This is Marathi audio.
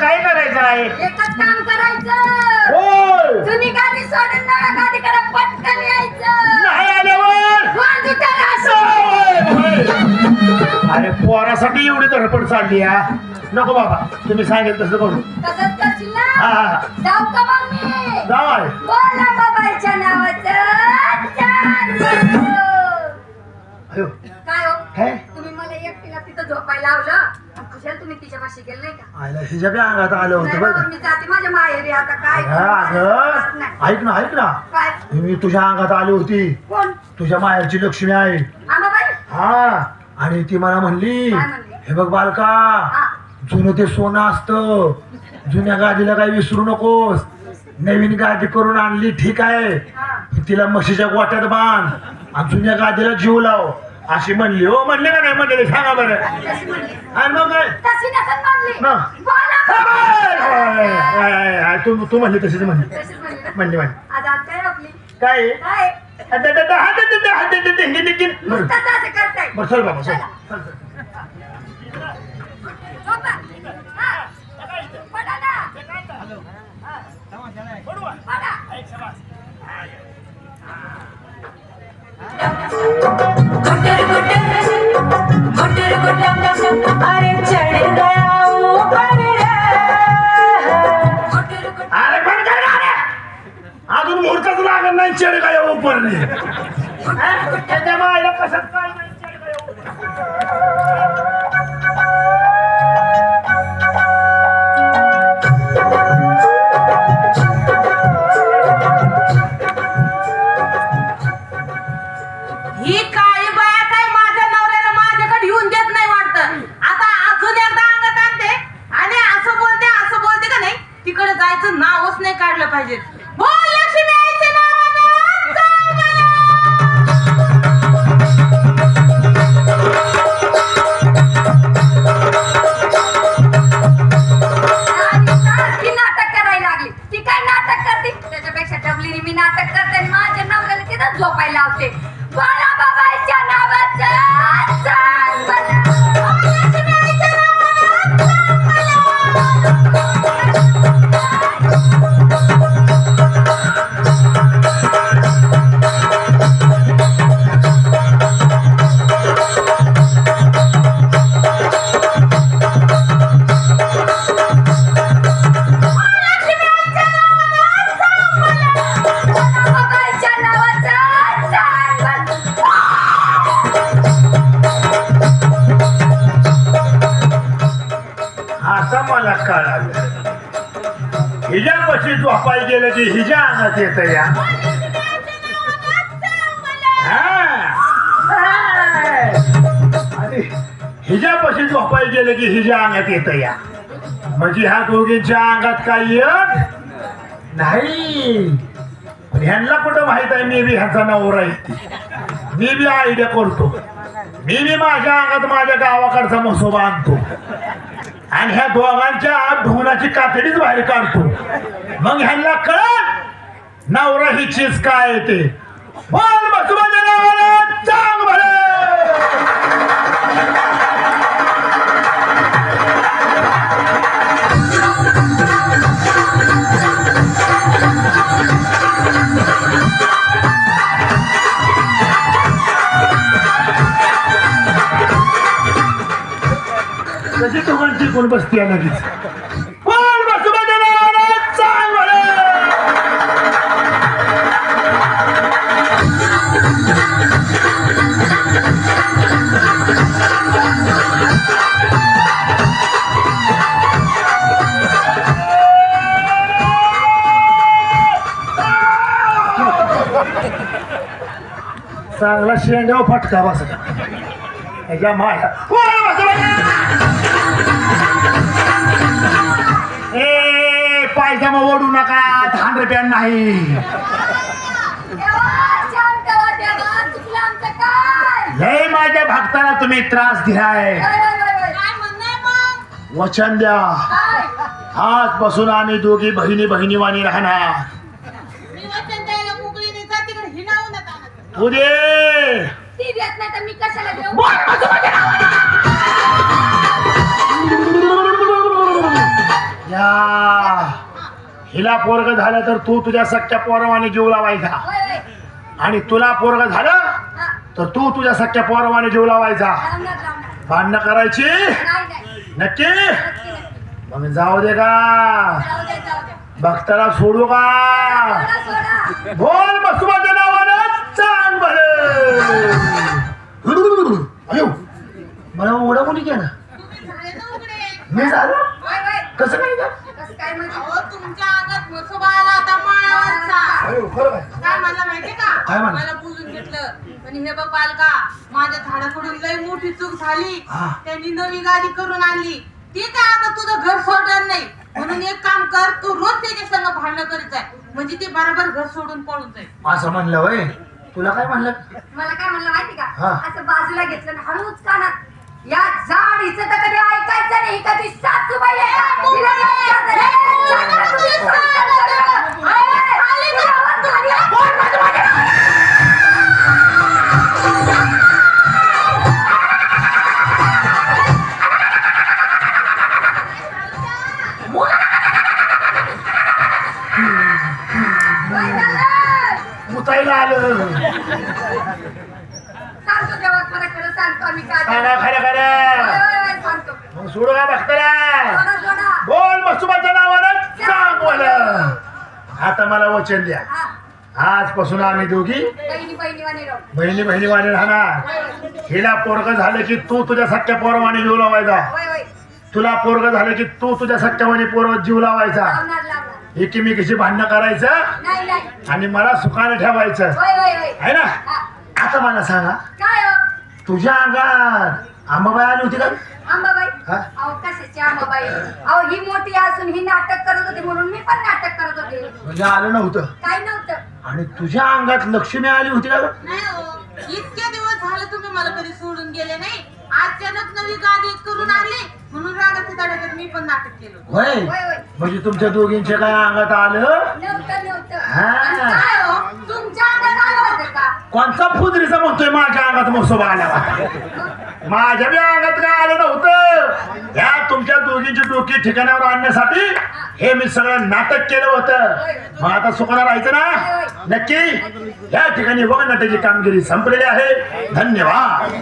काय करायचं आहे? एकच काम करायचं. होय. जुनी गाडी सोडून नव्या गाडीकडे पटकन यायचं. नाही आल्यावर. असं. अरे पोरासाठी एवढी धडपड चालली हा. नको बाबा तुम्ही सांगेल तसं करू. तसंच करशील हा, ना हा. जाऊ का मग मी? जाय बोला बाबाच्या नावाचं. चार बोलतो. अयो, काय हो? काय तुम्ही मला एकटीला तिथं झोपायला लावलं? कुशल तुम्ही गेले नाही का? आयला हिच्या बी अंगात आलं नाही होतं बाबा, बघ मी जाते माझ्या माहेरी आता काय अगं नाही. ऐक ना ऐक ना. काय? मी तुझ्या अंगात आली होती. कोण? तुझ्या माहेरची लक्ष्मी आहे हा आणि ती मला म्हणली काय म्हणली? हे बघ बालका हा. जुनं ते सोनं असतं. जुन्या गादीला काही विसरू नकोस. नवीन गादी करून आणली ठीक आहे. हा. तिला म्हशीच्या गोट्यात बांध आणि जुन्या गादीला जीव लाव. अशी म्हणली. हो म्हणले का नाही? म्हणले सांगा बरं. आणि मग काय तशी नसेल म्हणली ना. तू तू म्हणली तशीच म्हणली म्हणली. म्हणली म्हणली आज आज काय आपली काय आहे? काय आता- आता- आता- हात- हात- हात- हात- हात- हिंदी- हिंदी- बरं नुसतं असं करताय बरं, चल बाबा चल चला. झोपा. हा. पडा ना. पडा. गुटर गुटर गुटर गुटर अरे चढ़ गया चेड काय त्याच्या मायला कशात काय मला कळालं. हिच्यापाशी झोपाय गेलं की हिच्या अंगात येत या. हा. आणि हिच्यापाशी झोपाय गेलं की हिच्या अंगात येत या. म्हणजे ह्या दोघींच्या अंगात काय येत नाही. ह्यांना कुठं माहीत आहे मी बी ह्याचा नवरा येते मी बी आयडिया करतो. मी बी माझ्या अंगात माझ्या गावाकडचा मसोबा आणतो. आणि ह्या दोघांच्या ढोनाची कातडीच बाहेर काढतो. मग ह्यांना कळ नवरा ही चीज काय आहे ते? बोल कोण बसती आहे लगेच बोल मसोबाच्या नावानं चांग भले चांगला शेंगाव फटका बसला. ह्याच्या माया. पैसा मग ओढू नका. दहा रुपया नाही. माझ्या भक्ताला तुम्ही त्रास दिलाय. वचन द्या. आज आजपासून आम्ही दोघी बहिणी बहिणीवाणी राहणार. मी तू दे या. हिला पोरग झालं तर तू तुझ्या सख्या पोरवाने जीव लावायचा. आणि तुला पोरग झालं तर तू तुझ्या सख्या पोरवाने जीव लावायचा. भांडणं करायची? नक्की? मग जाऊ दे का? भक्ताला सोडू का? बोल बसवाच्या नावानं चांग अयो मला उडा मुली उघडे. मी झालो? काय काय म्हणला माहितीये का? काय म्हणला? मला बोलून घेतलं. पण हे बघ बालका माझ्या झाडाकडून लई मोठी चूक झाली. हा. त्यांनी नवी गाडी करून आणली. ठीक आहे आता तुझं घर सोडणार नाही. म्हणून एक काम कर तू रोज त्याच्या संग भांडणं करीत आहे म्हणजे ते बरोबर घर सोडून पळून जाईल. असं म्हणलं वय तुला काय म्हणलं? मला काय म्हणलं माहिती का? हा. असं बाजूला घेतलं ना हळूच कानात या झाडीचं तर कधी ऐकायचं नाही कधी सासूबाई आहे. का? तिला लक्षात नाही. मुतायला आलं सांगतो तेव्हा खरं खरं सांगतो आम्ही काय सांगा. खरं खरं होय, होय, सांगतो मग सोडू का भक्ताला सोडा, सोडा. बोल बसुबाच्या नावानं चांग बोल आता मला वचन द्या हा, आजपासून आम्ही दोघी बहिणी बहिणी वाणी राहू. बहिणी बहिणी वाणी राहणार. हिला पोरग झालं की तू तुझ्या सख्या पोरवाने जीव लावायचा होय, होय. तुला पोरग झालं की तू तुझ्या सख्यावाने पोर जीव लावायचा लावणार, लावणार. एकीमेकीची भांडणं करायचं नाही नाही. आणि मला सुखाने ठेवायचं. होय होय होय. आहे ना? हा, आता मला सांगा. काय हो? तुझ्या अंगात आंबाबाई आली होती का? अंबाबाई हा? अहो कशाची अंबाबाई अहो ही मोठी असून ही नाटक करत होती म्हणून मी पण नाटक करत होते. म्हणजे आलं नव्हतं. काय नव्हतं? आणि तुझ्या अंगात लक्ष्मी आली होती का? गं? नाही हो. इतके दिवस झाले तुम्ही मला कधी सोडून गेले नाही. अचानक नवी गाडी करून आणली म्हणून रागाच्या तडाख्यात मी पण नाटक केलं होय? होय होय. म्हणजे तुमच्या दोघींच्या काय अंगात आलं? नव्हतं नव्हतं. हा. आणि काय हो? तुमच्या अंगात आलं होतं का? कोणता फुदरीचा म्हणतोय माझ्या अंगात मसोबा आला होता? माझ्या बी अंगात काय आलं नव्हतं? या तुमच्या दोघींची डोकी ठिकाणावर आणण्यासाठी हे मी सगळं नाटक केलं होतं. मग आता सुखाना राहायचं ना? नक्की? या ठिकाणी बघ नाट्याची कामगिरी संपलेली आहे. धन्यवाद.